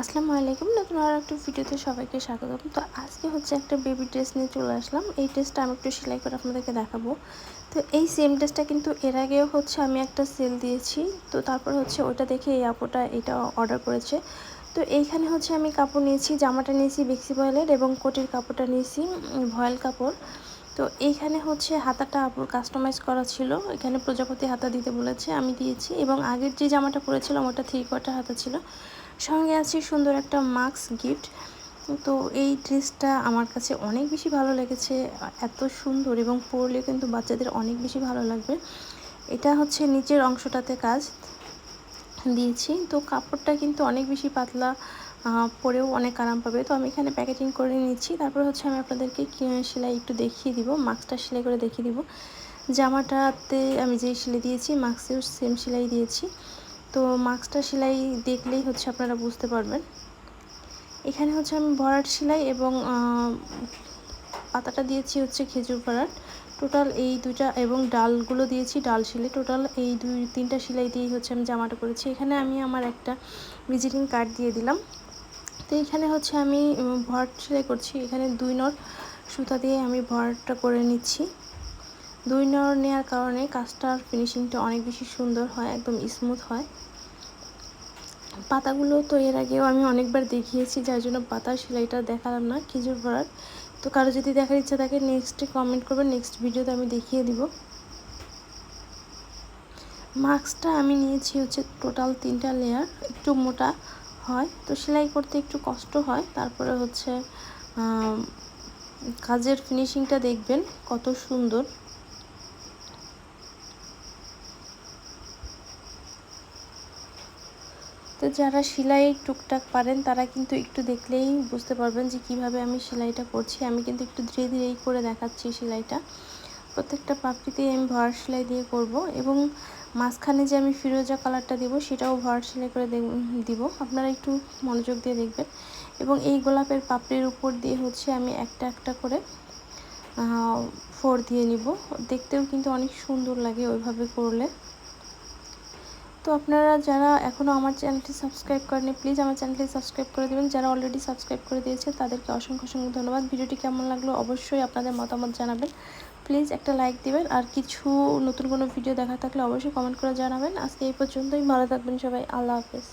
আসসালামু আলাইকুম। নতুন আর একটা ভিডিওতে সবাইকে স্বাগতম। তো আজকে হচ্ছে একটা বেবি ড্রেস নিয়ে চলে আসলাম। এই ড্রেসটা আমি একটু সেলাই করে আপনাদেরকে দেখাবো। তো এই সেম ড্রেসটা কিন্তু এর আগেও হচ্ছে আমি একটা সেল দিয়েছি। তো তারপর হচ্ছে ওটা দেখে এই আপুটা এটা অর্ডার করেছে। তো এইখানে হচ্ছে আমি কাপড় নিয়েছি, জামাটা নিয়েছি, বেক্সি ভয়েলের এবং কোটির কাপড়টা নিয়েছি ভয়েল কাপড়। তো এইখানে হচ্ছে হাতাটা আপুর কাস্টমাইজ করা ছিল। এখানে প্রজাপতি হাতা দিতে বলেছে, আমি দিয়েছি। এবং আগের যে জামাটা পরেছিলাম, ওটা থ্রি কোয়ার্টার হাতা ছিল। সঙ্গে আছে সুন্দর একটা মাস্ক গিফট। তো এই ড্রেসটা আমার কাছে অনেক বেশি ভালো লেগেছে, এত সুন্দর এবং পরলে কিন্তু বাচ্চাদের অনেক বেশি ভালো লাগবে। এটা হচ্ছে নিচের অংশটাতে কাজ দিয়েছি। তো কাপড়টা কিন্তু অনেক বেশি পাতলা পরেও অনেক আরাম পাবে। তো আমি এখানে প্যাকেজিং করে নিচ্ছি। তারপর হচ্ছে আমি আপনাদেরকে সেলাই একটু দেখিয়ে দিব, মাস্কটা সেলাই করে দেখিয়ে দিব। জামাটাতে আমি যেই সেলাই দিয়েছি, মাস্কেও সেম সেলাই দিয়েছি। তো মাস্কটা সেলাই দেখলেই হচ্ছে আপনারা বুঝতে পারবেন। এখানে হচ্ছে আমি ভরাট সেলাই এবং পাতাটা দিয়েছি হচ্ছে খেজুর ভরাট। টোটাল এই দুইটা এবং ডালগুলো দিয়েছি, ডাল সেলাই। টোটাল এই দুই, তিনটা সেলাই দিয়েই হচ্ছে আমি জামাটা করেছি। এখানে আমি আমার একটা ভিজিটিং কার্ড দিয়ে দিলাম। তো এখানে হচ্ছে আমি ভরাট সেলাই করছি। এখানে দুই নর সুতা দিয়ে আমি ভরাটটা করে নিচ্ছি। দুই নর নেওয়ার কারণে কাজটার ফিনিশিংটা অনেক বেশি সুন্দর হয়, একদম স্মুথ হয়। পাতাগুলো তো এর আগেও আমি অনেকবার দেখিয়েছি, যার জন্য পাতার সেলাইটা দেখালাম না, খেজুর ভরার তো কারও যদি দেখার ইচ্ছা থাকে নেক্সটে কমেন্ট করবেন নেক্সট ভিডিওতে আমি দেখিয়ে দিব। মাস্কটা আমি নিয়েছি হচ্ছে টোটাল তিনটা লেয়ার একটু মোটা হয়। তো সেলাই করতে একটু কষ্ট হয়, তারপরে হচ্ছে কাজের ফিনিশিংটা দেখবেন কত সুন্দর। তো যারা সেলাই টুকটাক পারেন, তারা কিন্তু একটু দেখলেই বুঝতে পারবেন যে কীভাবে আমি সেলাইটা করছি। আমি কিন্তু একটু ধীরে ধীরেই করে দেখাচ্ছি সেলাইটা। প্রত্যেকটা পাপড়িতেই আমি ভর সেলাই দিয়ে করব এবং মাঝখানে যে আমি ফিরোজা কালারটা দেব, সেটাও ভর সেলাই করে দিব। আপনারা একটু মনোযোগ দিয়ে দেখবেন। এবং এই গোলাপের পাপড়ির উপর দিয়ে হচ্ছে আমি একটা একটা করে ফোর দিয়ে নিব। দেখতেও কিন্তু অনেক সুন্দর লাগে ওইভাবে করলে। তো আপনারা যারা এখনও আমার চ্যানেলটি সাবস্ক্রাইব করেনি প্লিজ আমার চ্যানেলটি সাবস্ক্রাইব করে দেবেন। যারা অলরেডি সাবস্ক্রাইব করে দিয়েছে, তাদেরকে অসংখ্য অসংখ্য ধন্যবাদ। ভিডিওটি কেমন লাগল অবশ্যই আপনাদের মতামত জানাবেন। প্লিজ একটা লাইক দিবেন। আর কিছু নতুন কোনো ভিডিও দেখা থাকলে অবশ্যই কমেন্ট করে জানাবেন। আজকে এই পর্যন্তই। ভালো থাকবেন সবাই। আল্লাহ হাফেজ।